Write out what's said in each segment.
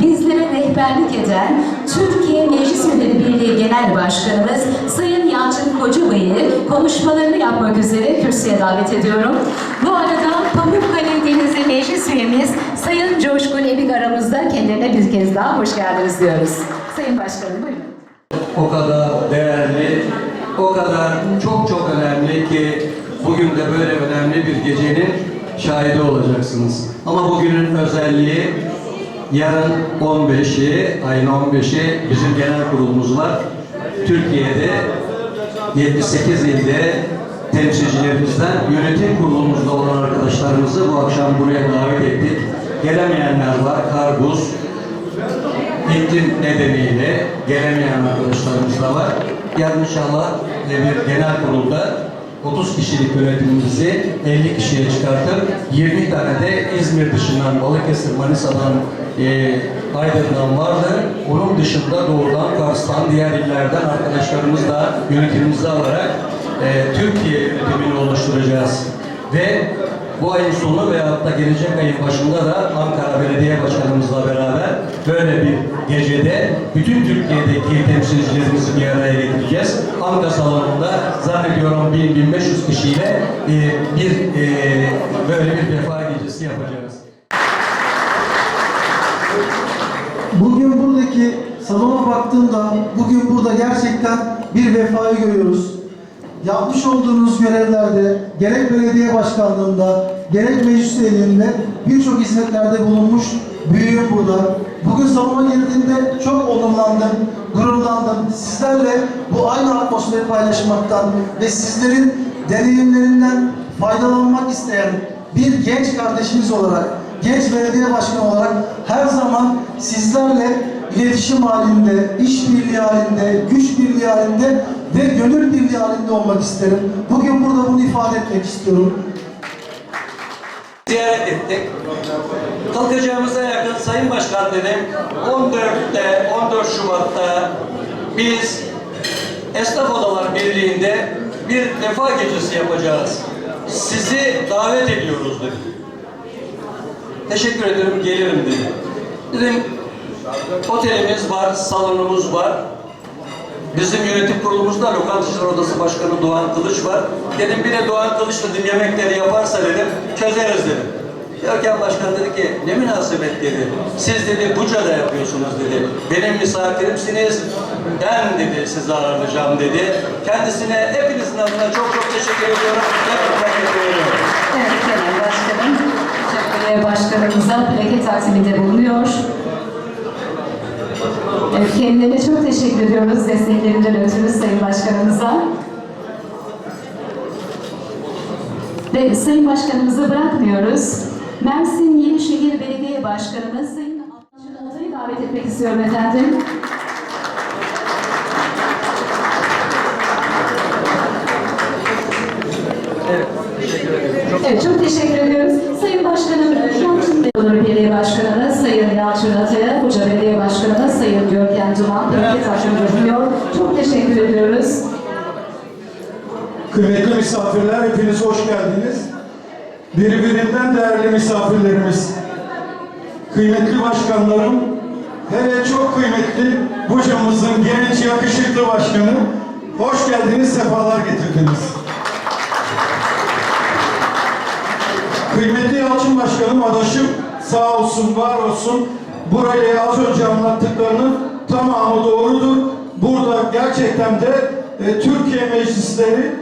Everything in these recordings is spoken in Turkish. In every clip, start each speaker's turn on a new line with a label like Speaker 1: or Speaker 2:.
Speaker 1: bizlere rehberlik eden Türkiye Meclis Üyeleri Birliği Genel Başkanımız Sayın Yalçın Kocabay'ı konuşmalarını yapmak üzere kürsüye davet ediyorum. Bu arada Pamukkale Denizli Meclis Üyemiz Sayın Coşkun Ebik aramızda kendilerine bir kez daha hoş geldiniz diyoruz. Sayın Başkanım buyurun.
Speaker 2: o kadar değerli, o kadar çok çok önemli ki bugün de böyle önemli bir gecenin şahidi olacaksınız. Ama bugünün özelliği yarın 15'i, ayın 15'i bizim genel kurulumuz var. Türkiye'de 78 ilde temsilcilerimizden yönetim kurulumuzda olan arkadaşlarımızı bu akşam buraya davet ettik. Gelemeyenler var, kar, buz, nedeniyle gelemeyen arkadaşlarımız da var. Yarın inşallah bir genel kurulda 30 kişilik yönetimimizi 50 kişiye çıkartıp 20 tane de İzmir dışından, Balıkesir, Manisa'dan, e, Aydın'dan vardı. Onun dışında doğrudan Kars'tan, diğer illerden arkadaşlarımız da yönetimimizi alarak e, Türkiye yönetimini oluşturacağız. Ve bu ayın sonu veyahut da gelecek ayın başında da Ankara Belediye Başkanımızla beraber böyle bir gecede bütün Türkiye'deki temsilcilerimizi bir araya getireceğiz. Anka salonunda zannediyorum 1000-1500 kişiyle e, bir e, böyle bir vefa gecesi yapacağız.
Speaker 3: Bugün buradaki salona baktığımda bugün burada gerçekten bir vefayı görüyoruz. Yapmış olduğunuz görevlerde gerek belediye başkanlığında gerek meclis üyeliğinde birçok hizmetlerde bulunmuş büyüğüm burada. Bugün salona girdiğimde çok onurlandım, gururlandım. Sizlerle bu aynı atmosferi paylaşmaktan ve sizlerin deneyimlerinden faydalanmak isteyen bir genç kardeşimiz olarak genç belediye başkanı olarak her zaman sizlerle iletişim halinde, işbirliği halinde, güç birliği halinde ve gönül birliği halinde olmak isterim. Bugün burada bunu ifade etmek istiyorum.
Speaker 2: ziyaret ettik. Kalkacağımıza yakın Sayın Başkan dedim 14'te 14 Şubat'ta biz Esnaf Odalar Birliği'nde bir vefa gecesi yapacağız. Sizi davet ediyoruz dedim. Teşekkür ederim gelirim dedim. Dedim otelimiz var, salonumuz var. Bizim yönetim kurulumuzda Lokantacılar Odası Başkanı Doğan Kılıç var. Dedim bir de Doğan Kılıç dedim yemekleri yaparsa dedim çözeriz dedim. Görkem Başkan dedi ki ne münasebet dedi. Siz dedi Buca'da yapıyorsunuz dedi. Benim misafirimsiniz. Ben dedi sizi ağırlayacağım dedi. Kendisine hepinizin adına çok çok teşekkür ediyorum. Hepinize teşekkür ediyorum.
Speaker 1: Evet Genel Başkanım, Belediye Başkanımıza plaket takdiminde bulunuyor. Evet, kendilerine çok teşekkür ediyoruz desteklerinden ötürü Sayın Başkanımıza. Ve Sayın Başkanımızı bırakmıyoruz. Mersin Yenişehir Belediye Başkanımız Sayın Abdülhamid Altay'ı davet etmek istiyorum efendim. Evet, çok teşekkür ediyoruz. Sayın Başkanım, Yalçın Belediye Başkanı'na, Sayın Yalçın Atay'a, Duman, Belediye Başkanı bulunuyor. Çok teşekkür ediyoruz.
Speaker 4: Kıymetli misafirler, hepiniz hoş geldiniz. Birbirinden değerli misafirlerimiz, kıymetli başkanlarım, hele çok kıymetli Buca'mızın genç, yakışıklı başkanı, hoş geldiniz, sefalar getirdiniz. Kıymetli Yalçın Başkanım, adaşım sağ olsun, var olsun. Burayı az önce. Burada gerçekten de e, Türkiye Meclisleri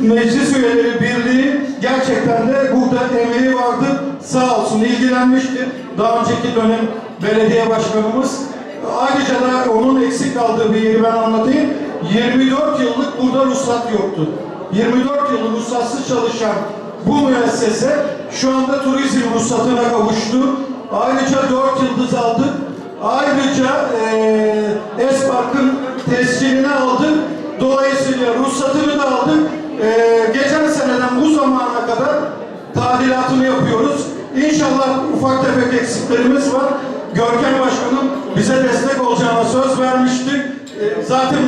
Speaker 4: Meclis Üyeleri Birliği gerçekten de burada emeği vardı. Sağ olsun ilgilenmiştir. Daha önceki dönem belediye başkanımız. Ayrıca da onun eksik kaldığı bir yeri ben anlatayım. 24 yıllık burada ruhsat yoktu. 24 yıl ruhsatsız çalışan bu müessese şu anda turizm ruhsatına kavuştu. Ayrıca 4 yıldız aldık. Ayrıca eee Espark'ın tescilini aldık. Dolayısıyla ruhsatını da aldık. Eee geçen seneden bu zamana kadar tadilatını yapıyoruz. İnşallah ufak tefek eksiklerimiz var. Görkem Başkanım bize destek olacağına söz vermişti. E, Zaten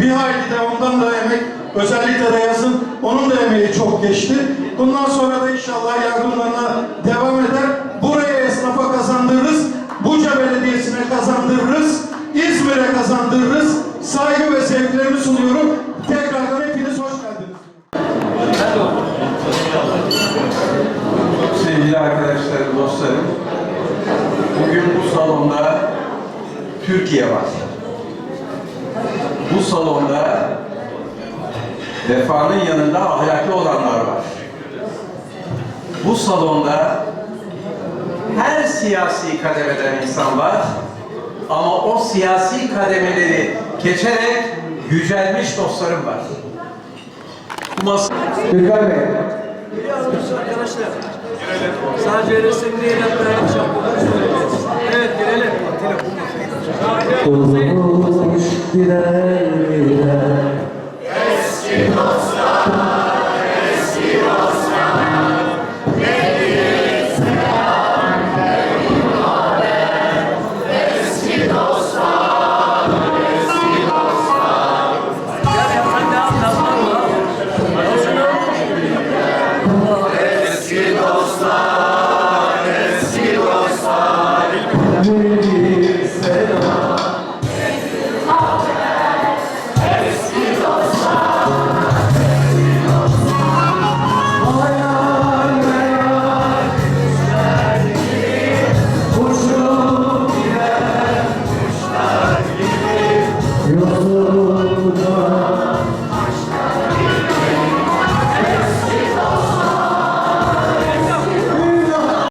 Speaker 4: bir hayli de ondan da emek, özellikle de yazın onun da emeği çok geçti. Bundan sonra da inşallah yardımlarına devam eder. Buraya esnafa kazandırırız. Buca Belediyesi'ne kazandırırız. İzmir'e kazandırırız. Saygı ve sevgilerimi sunuyorum. Tekrardan hepiniz hoş geldiniz.
Speaker 5: Sevgili arkadaşlarım, dostlarım, bugün bu salonda Türkiye var. Bu salonda vefanın yanında ahlaklı olanlar var. Bu salonda her siyasi kademeden insan var ama o siyasi kademeleri geçerek yücelmiş dostlarım var. Bu masa...
Speaker 6: Gökhan Bey. Arkadaşlar. Sadece resim değil hatta yapacak. Evet girelim.
Speaker 2: Durmuş birer birer